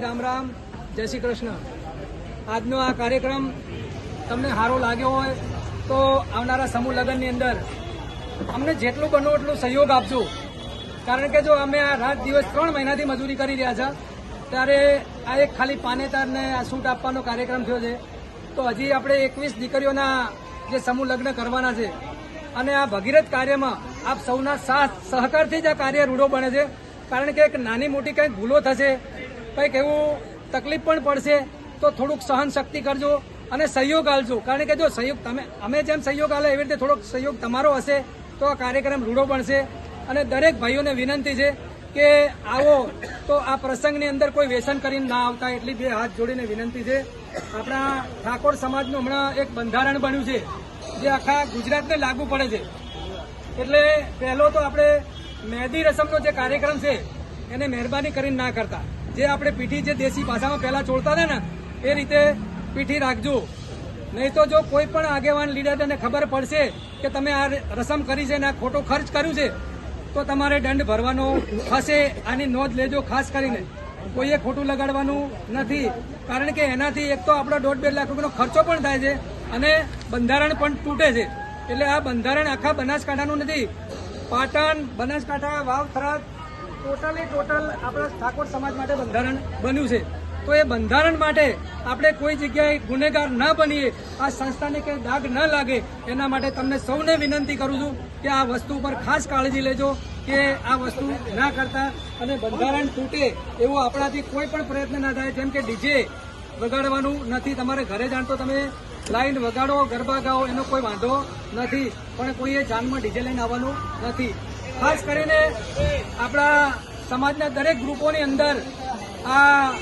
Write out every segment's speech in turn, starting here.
બધાથી રામ રામ, જય શ્રી કૃષ્ણ. આજનો આ કાર્યક્રમ તમને સારો લાગ્યો હોય તો આવનારા સમૂહ લગ્નની અંદર અમને જેટલું બનો એટલું સહયોગ આપજો. કારણ કે જો અમે આ રાત દિવસ ત્રણ મહિનાથી મજૂરી કરી રહ્યા છે, ત્યારે આ એક ખાલી પાનેતારને આ સૂટ આપવાનો કાર્યક્રમ થયો છે. તો હજી આપણે એકવીસ દીકરીઓના જે સમૂહ લગ્ન કરવાના છે અને આ ભગીરથ કાર્યમાં આપ સૌના સાથ સહકારથી જ આ કાર્ય રૂડો બને છે. કારણ કે એક નાની મોટી કંઈક ભૂલો થશે કંઈક એવું તકલીફ પણ પડશે તો થોડુંક સહન શક્તિ કરજો અને સહયોગ આલજો કારણ કે જો સહયોગ તમે, અમે જેમ સહયોગ આલે એવી રીતે થોડોક સહયોગ તમારો હશે તો આ કાર્યક્રમ રૂડો બનશે. અને દરેક ભાઈઓને વિનંતી છે કે આવો તો આ પ્રસંગની અંદર કોઈ વ્યસન કરીને ના આવતા એટલી બે હાથ જોડીને વિનંતી છે. આપણા ઠાકોર સમાજનું હમણાં એક બંધારણ બન્યું છે, જે આખા ગુજરાતને લાગુ પડે છે. એટલે પહેલો તો આપણે મહેંદી રસમનો જે કાર્યક્રમ છે, એને મહેરબાની કરીને ના કરતા. જે આપણે પીઠી જે દેશી ભાષામાં પહેલા છોડતા હતા ને, એ રીતે પીઠી રાખજો. નહીં તો જો કોઈ પણ આગેવાન લીડરને ખબર પડશે કે તમે આ રસમ કરી છે ને આ ખોટો ખર્ચ કર્યું છે, તો તમારે દંડ ભરવાનો થશે. આની નોંધ લેજો ખાસ કરીને. કોઈએ ખોટું લગાડવાનું નથી. કારણ કે એનાથી એક તો આપણો દોઢ બે લાખ રૂપિયાનો ખર્ચો પણ થાય છે અને બંધારણ પણ તૂટે છે. એટલે આ બંધારણ આખા બનાસકાંઠાનું નથી. પાટણ, બનાસકાંઠા વાવ થરાદ ટોટલી ટોટલ આપણા ઠાકોર સમાજ માટે બંધારણ બન્યું છે. તો એ બંધારણ માટે આપણે કોઈ જગ્યાએ ગુનેગાર ન બનીએ, આ સંસ્થાને કંઈ દાગ ન લાગે, એના માટે તમને સૌને વિનંતી કરું છું કે આ વસ્તુ ઉપર ખાસ કાળજી લેજો, કે આ વસ્તુ ના કરતા અને બંધારણ તૂટે એવો આપણાથી કોઈ પણ પ્રયત્ન ના થાય. જેમ કે ડીજે વગાડવાનું નથી, તમારે ઘરે જાણ તો તમે લાઈન વગાડો, ગરબા ગાઓ, એનો કોઈ વાંધો નથી. પણ કોઈએ જાનમાં ડીજે લઈને આવવાનું નથી. ખાસ કરીને આપણા સમાજના દરેક ગ્રુપોની અંદર આ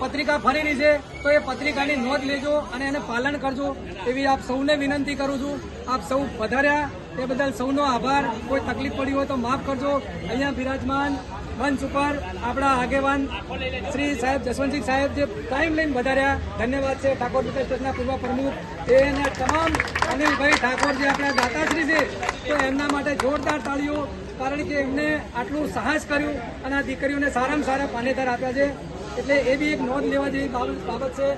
પત્રિકા ફરેલી છે, તો એ પત્રિકાની નોંધ લેજો અને એને પાલન કરજો. એવી આપ સૌને વિનંતી કરું છું. આપ સૌ વધાર્યા તે બદલ સૌનો આભાર. કોઈ તકલીફ પડી હોય તો માફ કરજો. અહીંયા બિરાજમાન મંચ ઉપર આપણા આગેવાન શ્રી સાહેબ જસવંતસિંહ સાહેબ જે ટાઈમ લઈને વધાર્યા ધન્યવાદ છે ઠાકોર વિકાસ ટ્રસ્ટના પૂર્વ પ્રમુખ. એના તમામ અનિલભાઈ ઠાકોર જે આપણા દાતાશ્રી છે, તો એમના માટે જોરદાર તાળીઓ કારણ કે એમને આટલું સાહસ કર્યું અને આ દીકરીઓને સારામાં સારા પાનેતર આપ્યા છે. એટલે એ બી એક નોંધ લેવા જેવી બાબત છે.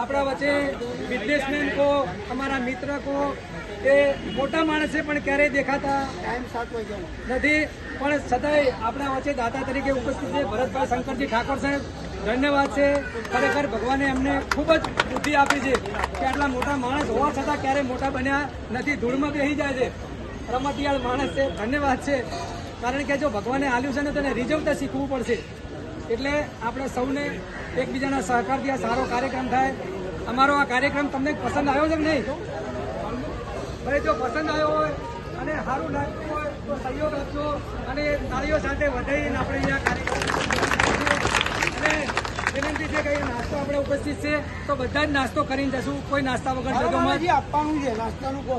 આપણા વચ્ચે બિઝનેસમેન કો અમારા મિત્ર કો એ મોટા માણસ છે પણ ક્યારેય દેખાતા નથી. પણ છતાંય આપણા વચ્ચે દાતા તરીકે ઉપસ્થિત છે ભરતભાઈ શંકરજી ઠાકોર સાહેબ. ધન્યવાદ છે. ખરેખર ભગવાને એમને ખૂબ જ બુદ્ધિ આપી છે કે આટલા મોટા માણસ હોવા છતાં ક્યારેય મોટા બન્યા નથી. ધૂળમાં બેસી જાય છે. રમતિયાળ માણસ છે ધન્યવાદ છે. કારણ કે જો ભગવાને આલ્યું છે ને તેને રીઝવતા શીખવું પડશે. એટલે આપણે સૌને એકબીજાના સહકારથી આ સારો કાર્યક્રમ થાય. અમારો આ કાર્યક્રમ તમને પસંદ આવ્યો છે કે નહીં? ભાઈ જો પસંદ આવ્યો હોય અને સારું લાગતું હોય તો સહયોગ આપજો અને તાળીઓ સાથે વધારીને આપણે અહીંયા કાર્યક્રમ અને વિનંતી છે કે નાસ્તો આપણે ઉપસ્થિત છે તો બધા જ નાસ્તો કરીને જશું. કોઈ નાસ્તા વગર જગો આપવાનું છે નાસ્તાનું કહો.